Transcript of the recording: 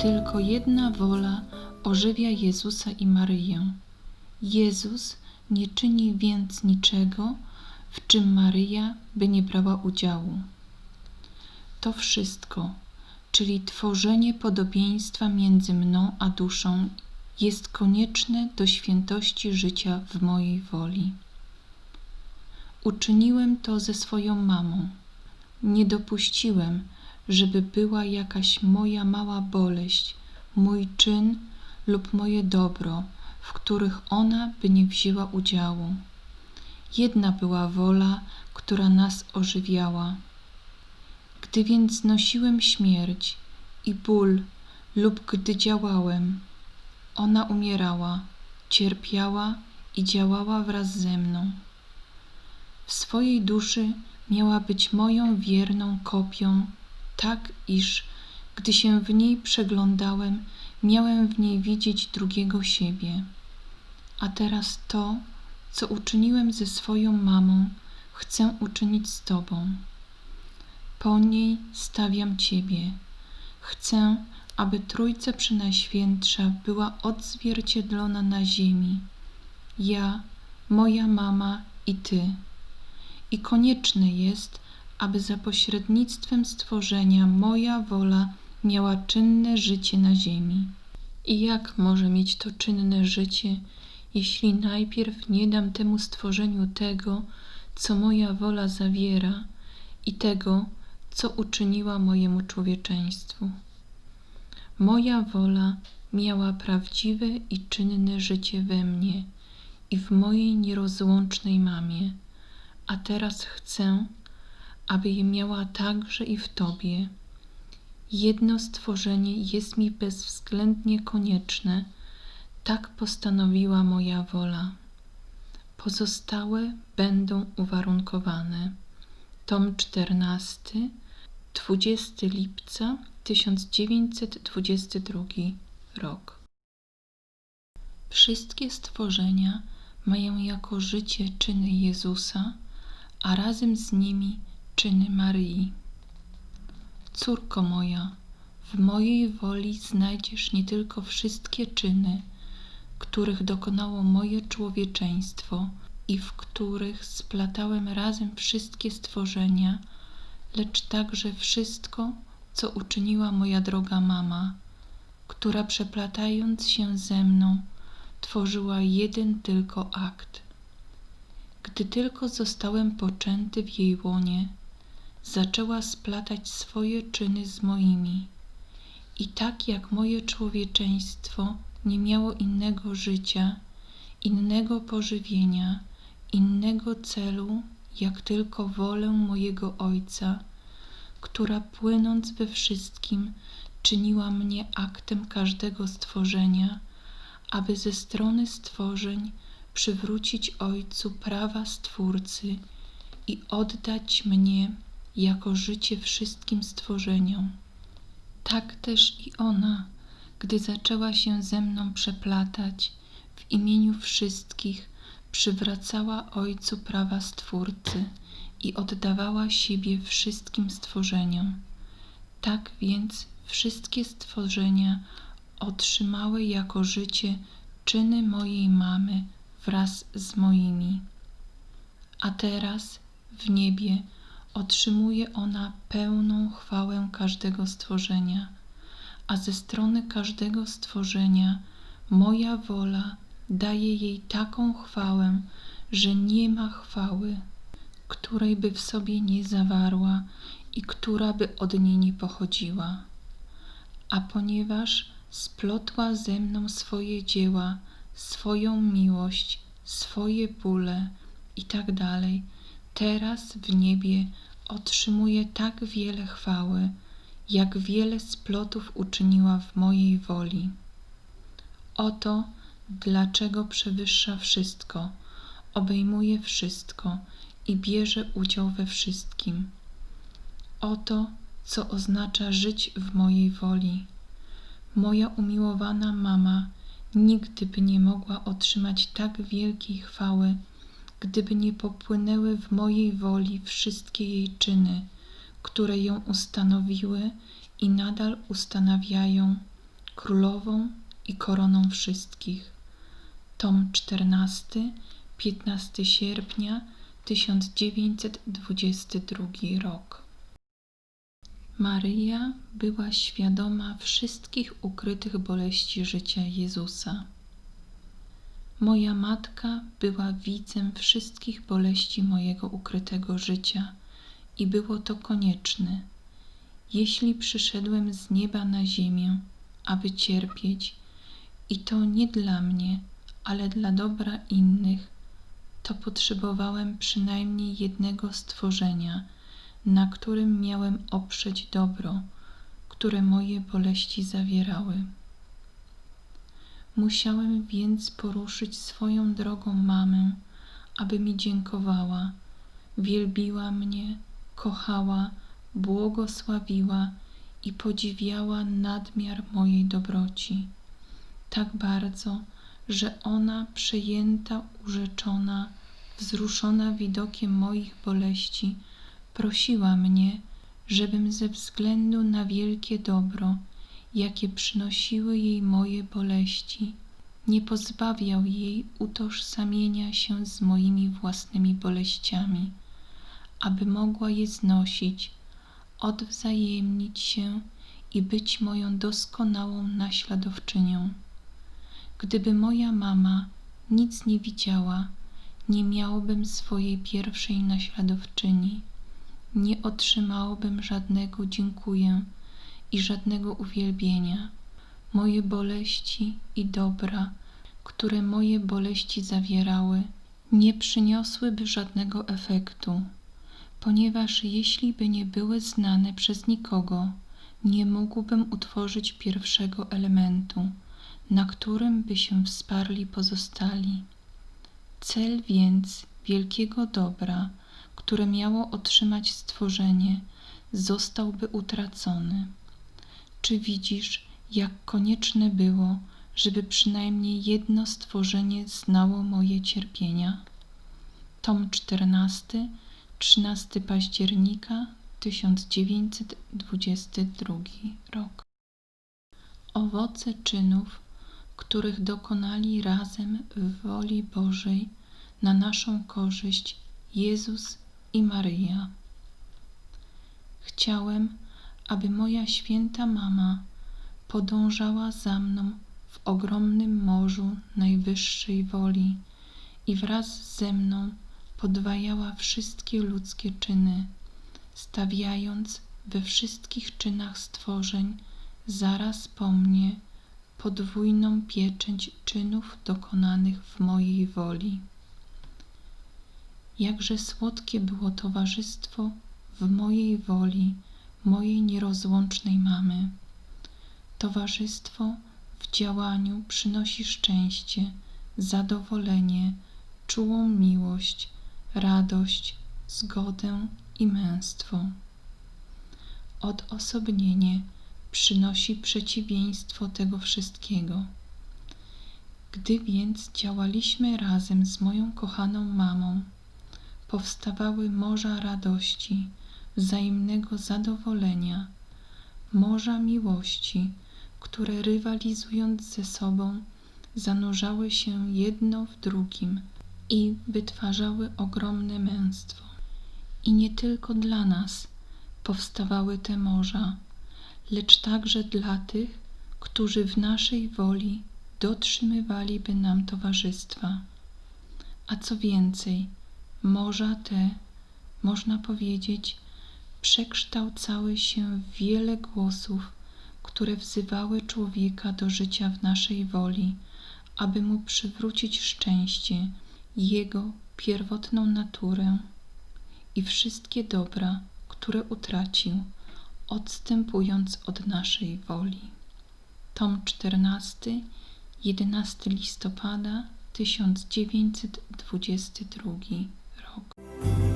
Tylko jedna wola ożywia Jezusa i Maryję. Jezus nie czyni więc niczego, w czym Maryja by nie brała udziału. To wszystko, czyli tworzenie podobieństwa między mną a duszą, jest konieczne do świętości życia w mojej woli. Uczyniłem to ze swoją mamą. Nie dopuściłem, żeby była jakaś moja mała boleść, mój czyn lub moje dobro, w których ona by nie wzięła udziału. Jedna była wola, która nas ożywiała. Gdy więc znosiłem śmierć i ból, lub gdy działałem, ona umierała, cierpiała i działała wraz ze mną. W swojej duszy miała być moją wierną kopią, tak iż, gdy się w niej przeglądałem, miałem w niej widzieć drugiego siebie. A teraz to, co uczyniłem ze swoją mamą, chcę uczynić z Tobą. Po niej stawiam Ciebie. Chcę, aby Trójca Przenajświętsza była odzwierciedlona na ziemi. Ja, moja mama i Ty. I konieczne jest, aby za pośrednictwem stworzenia moja wola miała czynne życie na ziemi. I jak może mieć to czynne życie, jeśli najpierw nie dam temu stworzeniu tego, co moja wola zawiera i tego, co uczyniła mojemu człowieczeństwu? Moja wola miała prawdziwe i czynne życie we mnie i w mojej nierozłącznej mamie, a teraz chcę, aby je miała także i w Tobie. Jedno stworzenie jest mi bezwzględnie konieczne, tak postanowiła moja wola. Pozostałe będą uwarunkowane. Tom 14, 20 lipca 1922 rok. Wszystkie stworzenia mają jako życie czyny Jezusa, a razem z nimi czyny Maryi. Córko moja, w mojej woli znajdziesz nie tylko wszystkie czyny, których dokonało moje człowieczeństwo i w których splatałem razem wszystkie stworzenia, lecz także wszystko, co uczyniła moja droga mama, która przeplatając się ze mną, tworzyła jeden tylko akt. Gdy tylko zostałem poczęty w jej łonie, zaczęła splatać swoje czyny z moimi. I tak jak moje człowieczeństwo nie miało innego życia, innego pożywienia, innego celu, jak tylko wolę mojego Ojca, która płynąc we wszystkim czyniła mnie aktem każdego stworzenia, aby ze strony stworzeń przywrócić Ojcu prawa Stwórcy i oddać mnie jako życie wszystkim stworzeniom. Tak też i ona, gdy zaczęła się ze mną przeplatać, w imieniu wszystkich przywracała Ojcu prawa Stwórcy i oddawała siebie wszystkim stworzeniom. Tak więc wszystkie stworzenia otrzymały jako życie czyny mojej mamy wraz z moimi. A teraz w niebie otrzymuje ona pełną chwałę każdego stworzenia, a ze strony każdego stworzenia moja wola daje jej taką chwałę, że nie ma chwały, której by w sobie nie zawarła i która by od niej nie pochodziła. A ponieważ splotła ze mną swoje dzieła, swoją miłość, swoje bóle i tak dalej, teraz w niebie otrzymuje tak wiele chwały, jak wiele splotów uczyniła w mojej woli. Oto dlaczego przewyższa wszystko, obejmuje wszystko i bierze udział we wszystkim. Oto, co oznacza żyć w mojej woli. Moja umiłowana mama nigdy by nie mogła otrzymać tak wielkiej chwały, gdyby nie popłynęły w mojej woli wszystkie jej czyny, które ją ustanowiły i nadal ustanawiają, królową i koroną wszystkich. Tom 14, 15 sierpnia 1922 rok. Maryja była świadoma wszystkich ukrytych boleści życia Jezusa. Moja matka była widzem wszystkich boleści mojego ukrytego życia i było to konieczne. Jeśli przyszedłem z nieba na ziemię, aby cierpieć, i to nie dla mnie, ale dla dobra innych, to potrzebowałem przynajmniej jednego stworzenia, na którym miałem oprzeć dobro, które moje boleści zawierały. Musiałem więc poruszyć swoją drogą mamę, aby mi dziękowała, wielbiła mnie, kochała, błogosławiła i podziwiała nadmiar mojej dobroci. Tak bardzo, że ona, przejęta, urzeczona, wzruszona widokiem moich boleści, prosiła mnie, żebym ze względu na wielkie dobro, jakie przynosiły jej moje boleści, nie pozbawiał jej utożsamienia się z moimi własnymi boleściami, aby mogła je znosić, odwzajemnić się i być moją doskonałą naśladowczynią. Gdyby moja mama nic nie widziała, nie miałbym swojej pierwszej naśladowczyni, nie otrzymałbym żadnego dziękuję i żadnego uwielbienia. Moje boleści i dobra, które moje boleści zawierały, nie przyniosłyby żadnego efektu, ponieważ jeśli by nie były znane przez nikogo, nie mógłbym utworzyć pierwszego elementu, na którym by się wsparli pozostali. Cel więc wielkiego dobra, które miało otrzymać stworzenie, zostałby utracony. Czy widzisz, jak konieczne było, żeby przynajmniej jedno stworzenie znało moje cierpienia? Tom 14, 13 października 1922 rok. Owoce czynów, których dokonali razem w woli Bożej na naszą korzyść Jezus i Maryja. Chciałem, aby moja święta mama podążała za mną w ogromnym morzu najwyższej woli i wraz ze mną podwajała wszystkie ludzkie czyny, stawiając we wszystkich czynach stworzeń zaraz po mnie podwójną pieczęć czynów dokonanych w mojej woli. Jakże słodkie było towarzystwo w mojej woli mojej nierozłącznej mamy. Towarzystwo w działaniu przynosi szczęście, zadowolenie, czułą miłość, radość, zgodę i męstwo. Odosobnienie przynosi przeciwieństwo tego wszystkiego. Gdy więc działaliśmy razem z moją kochaną mamą, powstawały morza radości, wzajemnego zadowolenia, morza miłości, które rywalizując ze sobą, zanurzały się jedno w drugim i wytwarzały ogromne męstwo. I nie tylko dla nas powstawały te morza, lecz także dla tych, którzy w naszej woli dotrzymywaliby nam towarzystwa. A co więcej, morza te, można powiedzieć, przekształcały się w wiele głosów, które wzywały człowieka do życia w naszej woli, aby mu przywrócić szczęście, jego pierwotną naturę i wszystkie dobra, które utracił, odstępując od naszej woli. Tom 14, 11 listopada 1922